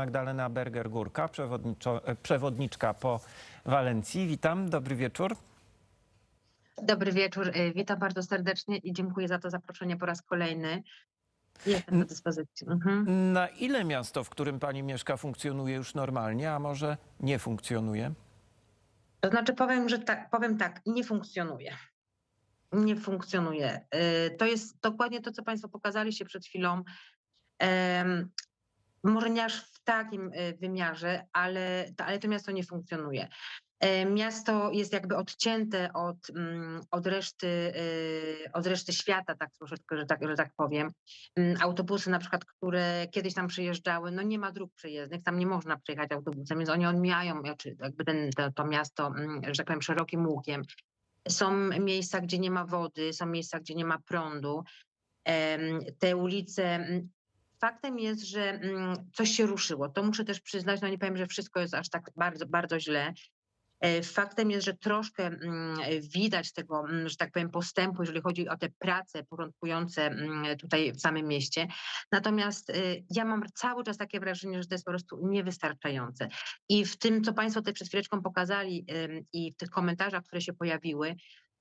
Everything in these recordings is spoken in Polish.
Magdalena Berger-Górka, e, przewodniczka po Walencji. Witam, dobry wieczór. Dobry wieczór. y, Witam bardzo serdecznie i dziękuję za to zaproszenie po raz kolejny. Jestem do dyspozycji. Mhm. Na ile miasto, w którym pani mieszka, funkcjonuje już normalnie, a może nie funkcjonuje? To znaczy powiem, że tak, powiem tak, nie funkcjonuje. Nie funkcjonuje. Y, To jest dokładnie to, co Państwo pokazaliście przed chwilą. Może nie aż w takim y, wymiarze, ale, ale to miasto nie funkcjonuje. E, Miasto jest jakby odcięte od, mm, od, reszty, y, od reszty świata, tak troszeczkę, że tak, że tak powiem. Mm, Autobusy na przykład, które kiedyś tam przyjeżdżały, no nie ma dróg przejezdnych, tam nie można przejechać autobusem, więc oni omijają znaczy jakby ten, to, to miasto, mm, że tak powiem, szerokim łukiem. Są miejsca, gdzie nie ma wody, są miejsca, gdzie nie ma prądu. Te ulice. Faktem jest, że mm, coś się ruszyło. To muszę też przyznać, no nie powiem, że wszystko jest aż tak bardzo, bardzo źle. E, Faktem jest, że troszkę mm, widać tego, mm, że tak powiem, postępu, jeżeli chodzi o te prace porządkujące tutaj w samym mieście. Natomiast y, ja mam cały czas takie wrażenie, że to jest po prostu niewystarczające. I w tym, co Państwo tutaj przed chwileczką pokazali i w tych komentarzach, które się pojawiły,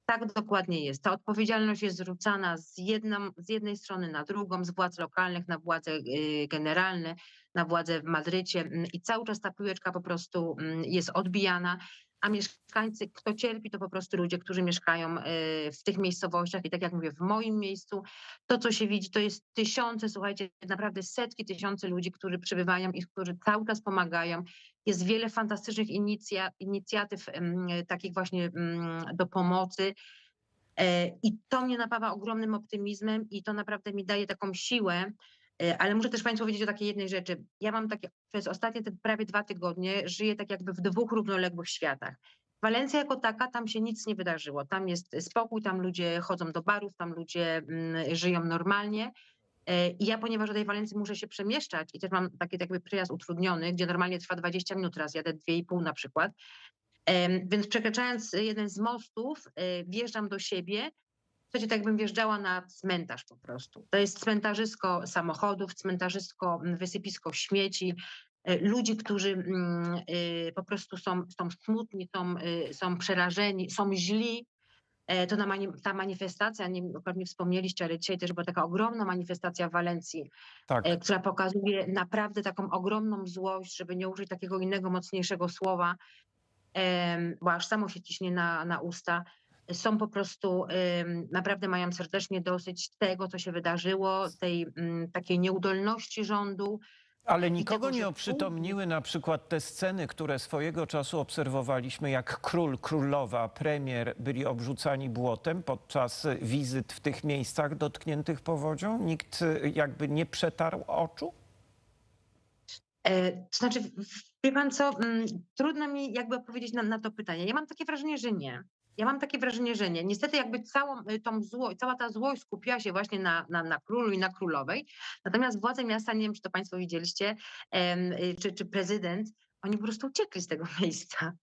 tak dokładnie jest. Ta odpowiedzialność jest zrzucana z, jedną, z jednej strony na drugą, z władz lokalnych na władze y, generalne, na władze w Madrycie mm, i cały czas ta piłeczka po prostu mm, jest odbijana, a mieszkańcy, kto cierpi, to po prostu ludzie, którzy mieszkają y, w tych miejscowościach i tak jak mówię, w moim miejscu, to co się widzi, to jest tysiące, słuchajcie, naprawdę setki tysięcy ludzi, którzy przybywają i którzy cały czas pomagają. Jest wiele fantastycznych inicja, inicjatyw takich właśnie em, do pomocy. E, I to mnie napawa ogromnym optymizmem i to naprawdę mi daje taką siłę. E, Ale muszę też Państwu powiedzieć o takiej jednej rzeczy. Ja mam takie, przez ostatnie te prawie dwa tygodnie żyję tak jakby w dwóch równoległych światach. Walencja jako taka, tam się nic nie wydarzyło. Tam jest spokój, tam ludzie chodzą do barów, tam ludzie mm, żyją normalnie. E, I ja, ponieważ do tej Walencji muszę się przemieszczać i też mam taki jakby przyjazd utrudniony, gdzie normalnie trwa 20 minut, raz jadę 2,5 na przykład. Więc przekraczając jeden z mostów, e, wjeżdżam do siebie. Słuchajcie, tak jakbym wjeżdżała na cmentarz po prostu. To jest cmentarzysko samochodów, cmentarzysko, m, wysypisko śmieci, e, ludzi, którzy mm, y, po prostu są, są smutni, są, y, są przerażeni, są źli. E, To ta manifestacja, nie pewnie wspomnieliście, ale dzisiaj też była taka ogromna manifestacja w Walencji, Tak. e, która pokazuje naprawdę taką ogromną złość, żeby nie użyć takiego innego, mocniejszego słowa, bo aż samo się ciśnie na, na usta. Są po prostu, naprawdę mają serdecznie dosyć tego, co się wydarzyło, tej mm, takiej nieudolności rządu. Ale nikogo nie oprzytomniły na przykład te sceny, które swojego czasu obserwowaliśmy, jak król, królowa, premier byli obrzucani błotem podczas wizyt w tych miejscach dotkniętych powodzią? Nikt y, jakby nie przetarł oczu? E, To znaczy, wie pan co, mm, trudno mi jakby odpowiedzieć na, na to pytanie. Ja mam takie wrażenie, że nie. Ja mam takie wrażenie, że nie. Niestety jakby całą y, tą zło, cała ta złość skupiła się właśnie na, na, na królu i na królowej. Natomiast władze miasta, nie wiem, czy to państwo widzieliście, y, czy, czy prezydent, oni po prostu uciekli z tego miejsca.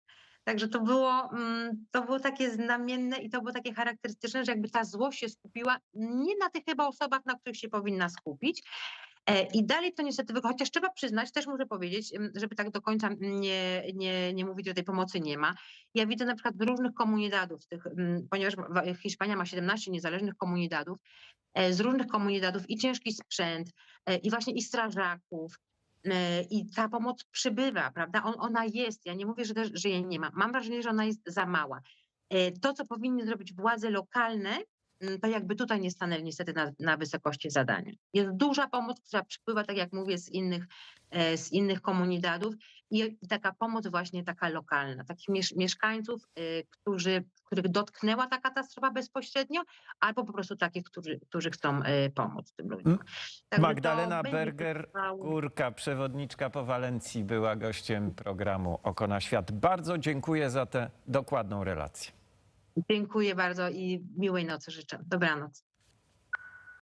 Także to było, mm, to było takie znamienne i to było takie charakterystyczne, że jakby ta złość się skupiła nie na tych chyba osobach, na których się powinna skupić, I dalej to niestety wychodzi, chociaż trzeba przyznać, też muszę powiedzieć, żeby tak do końca nie, nie, nie mówić, że tej pomocy nie ma. Ja widzę na przykład różnych komunidadów, tych, ponieważ wa- Hiszpania ma 17 niezależnych komunidadów, e, z różnych komunidadów i ciężki sprzęt, e, i właśnie i strażaków, e, i ta pomoc przybywa, prawda? On, ona jest, ja nie mówię, że, też, że jej nie ma. Mam wrażenie, że ona jest za mała. E, To, co powinny zrobić władze lokalne, to jakby tutaj nie stanęli niestety na, na wysokości zadania. Jest duża pomoc, która przypływa, tak jak mówię, z innych, e, z innych komunidadów i, taka pomoc właśnie taka lokalna, takich miesz, mieszkańców, e, którzy, których dotknęła ta katastrofa bezpośrednio, albo po prostu takich, którzy, którzy chcą e, pomóc tym ludziom. To Magdalena będzie Berger, trwało. Górka, przewodniczka po Walencji, była gościem programu Oko na Świat. Bardzo dziękuję za tę dokładną relację. Dziękuję bardzo i miłej nocy życzę. Dobranoc.